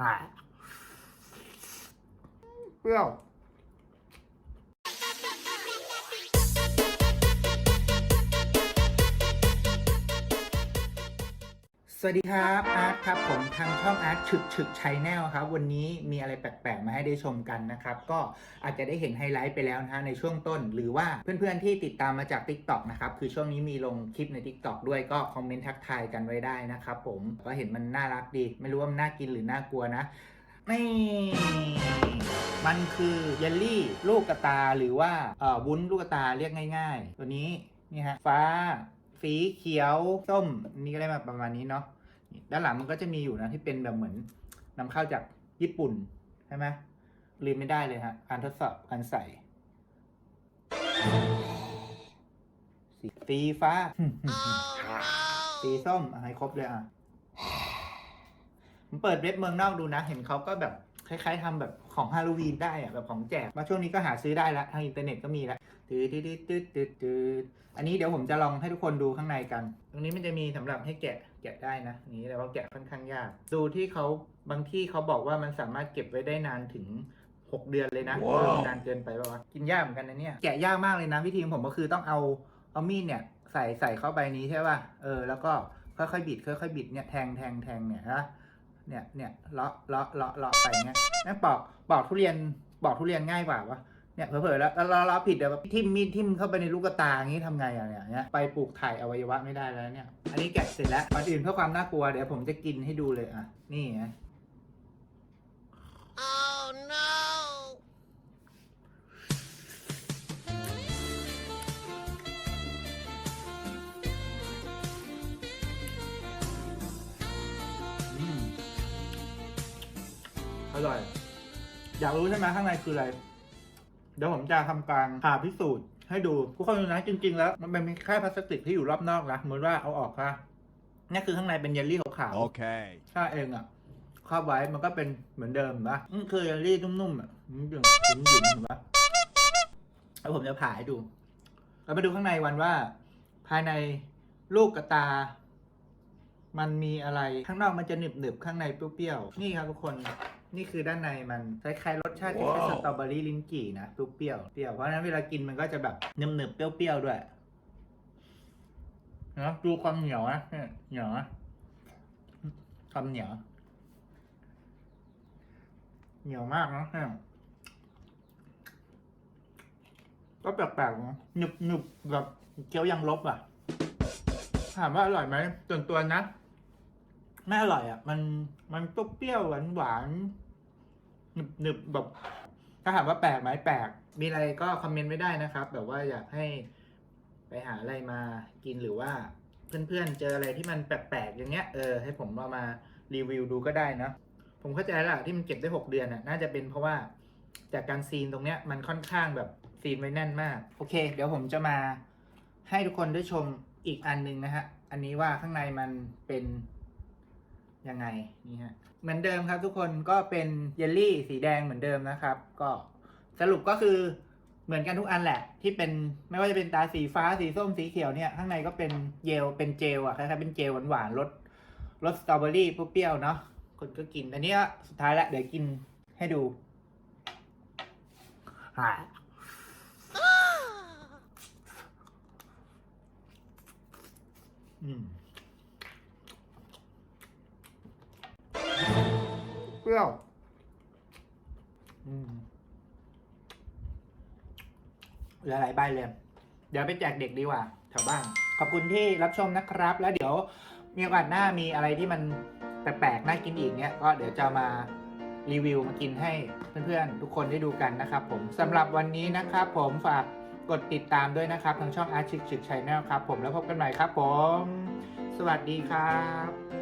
หาเสวัสดีครับอาร์ตครับผมทางช่องอาร์ตฉึกฉึกชัยแนลครับ วันนี้มีอะไรแปลกๆ มาให้ได้ชมกันนะครับ ก็อาจจะได้เห็นไฮไลท์ไปแล้วนะฮะในช่วงต้น หรือว่าเพื่อนๆที่ติดตามมาจาก Tik t o อกนะครับคือช่วงนี้มีลงคลิปใน Tik t o อกด้วยก็คอมเมนต์ทักทายกันไว้ได้นะครับผมก็เห็นมันน่ารักดี ไม่รู้ว่ามันน่ากินหรือน่ากลัวนะนี่มันคือเยลลี่ลูกกระตาหรือว่าเอ่อวุ้นลูกกระตาเรียกง่าย ๆ ตัวนี้นี่ฮะฟ้า สีเขียวส้มนี่ก็ได้มาประมาณนี้เนาะด้านหลังมันก็จะมีอยู่นะที่เป็นแบบเหมือนนำเข้าจากญี่ปุ่นใช่ไหมลืมไม่ได้เลยฮะการทดสอบการใส่ สีฟ้า สีส้มอะให้ครบเลยอะผมเปิดเว็บเมืองนอกดูนะ เห็นเขาก็แบบคล้ายๆทำแบบของฮาโลวีนได้อะแบบของแจก มาช่วงนี้ก็หาซื้อได้ละทางอินเทอร์เน็ตก็มีละ ตืดตืดตืดตืดตืดอันนี้เดี๋ยวผมจะลองให้ทุกคนดูข้างในกัน ตรงนี้มันจะมีสำหรับให้แกะแกะได้นะนนี้แต่ว่าแกะค่อนข้างยาก ดูที่เขาบางที่เขาบอกว่ามันสามารถเก็บไว้ได้นานถึง6เดือนเลยนะว้าวเออนานเกินไปป่าวะกินยากเหมือนกันนะเนี่ยแกะยากมากเลยนะวิธีของผมก็คือต้องเอาเอามีดเนี่ยใส่ใส่เข้าไปนี้ใช่ป่ะเออแล้วก็ค่อยๆบิดค่อยๆบิดเนี่ยแทงแทงแทงเนี่ยนะเนี่ยเนี่ยเลาะเลาะเลาะเลาะไปเงี้ยนั่นปอกปอกทุเรียนปอกทุเรียนง่ายกว่าวะ เนี่ยเผลอๆแล้วแล้วเราเราผิดเดี๋ยวทิ่มมีดทิ่มเข้าไปในลูกตาอย่างนี้ทำไงอะเนี่ยเนี่ยไปปลูกถ่ายอวัยวะไม่ได้แล้วเนี่ย อันนี้แกะเสร็จแล้วก่อนอื่นเพื่อความน่ากลัวเดี๋ยวผมจะกินให้ดูเลยอะนี่ไง Oh no! อืมอร่อย อยากรู้ใช่ไหมข้างในคืออะไร เดี๋ยวผมจะทำการผ่าพิสูจน์ให้ดูทุกคนดูนะจริง ๆ แล้วมันเป็นแค่พลาสติกที่อยู่รอบนอกนะสมมติว่าเอาออกค่ะนี่คือข้างในเป็นเยลลี่ขาวๆ Okay. ถ้าเองอะครอบไว้มันก็เป็นเหมือนเดิมนะอืมคือเยลลี่นุ่มๆอะมันหยุ่นหยุ่นหยุ่นเห็นปะแล้วผมจะผ่าให้ดูเราไปดูข้างในวันว่า ภายในลูกกระตา มันมีอะไรข้างนอกมันจะหนึบหนึบๆข้างในเปรี้ยวๆนี่ครับทุกคน นี่คือด้านในมันคล้ายๆรสชาติคล้ายๆสว้าวตรอเบอรี่ลิ้นจี่นะเปรี้ยวๆเปรี้ยวเพราะฉะนั้นเวลากินมันก็จะแบบหนึบหนึบๆเปรี้ยวๆด้วยนะดูความเหนียวนะเนี่ยเหนียวนะความเหนียว เหนียวมากนะเนี่ยก็แปลกๆนะหนึบหนึบแบบเคี้ยวยังลบอะ ถามว่าอร่อยไหมส่วนตัวนะ ไม่อร่อยอะ มันมันเปรี้ยวหวานหวานหนึบหนึบแบบถ้าถามว่าแปลกไหมแปลก มีอะไรก็คอมเมนต์ไม่ได้นะครับ แบบว่าอยากให้ไปหาอะไรมากินหรือว่าเพื่อนๆเจออะไรที่มันแปลกๆอย่างเงี้ยเออให้ผมเอามารีวิวดูก็ได้นะผมเข้าใจแล้วล่ะที่มันเก็บได้6เดือนน่ะน่าจะเป็นเพราะว่าจากการซีนตรงเนี้ยมันค่อนข้างแบบซีนไว้แน่นมาก โอเค เดี๋ยวผมจะมาให้ทุกคนได้ชมอีกอันหนึงนะฮะ อันนี้ว่าข้างในมันเป็น ยังไงนี่ฮะเหมือนเดิมครับทุกคนก็เป็นเยลลี่สีแดงเหมือนเดิมนะครับ ก็สรุปก็คือเหมือนกันทุกอันแหละ ที่เป็นไม่ว่าจะเป็นตาสีฟ้าสีส้มสีเขียวเนี่ยข้างในก็เป็นเจลเป็นเจลอะคล้ายๆเป็นเจลหวานๆรสรสสตรอเบอรี่เปรี้ยวๆเนาะคนก็กินอันนี้สุดท้ายละเดี๋ยวกินให้ดูอ่าอืม รี้ยวอืมเหลือหลายใบเลย เดี๋ยวไปแจกเด็กดีกว่าแถวบ้านขอบคุณที่รับชมนะครับ แล้วเดี๋ยวมีโอกาสหน้ามีอะไรที่มันแปลกๆน่ากินอีกเนี้ยก็เดี๋ยวจะมารีวิวมากินให้เพื่อนๆ ทุกคนได้ดูกันนะครับผมสำหรับวันนี้นะครับผมฝากกดติดตามด้วยนะครับ ทางช่องอาร์ชิกชิกชัยแนลครับผมแล้วพบกันใหม่ครับผม สวัสดีครับ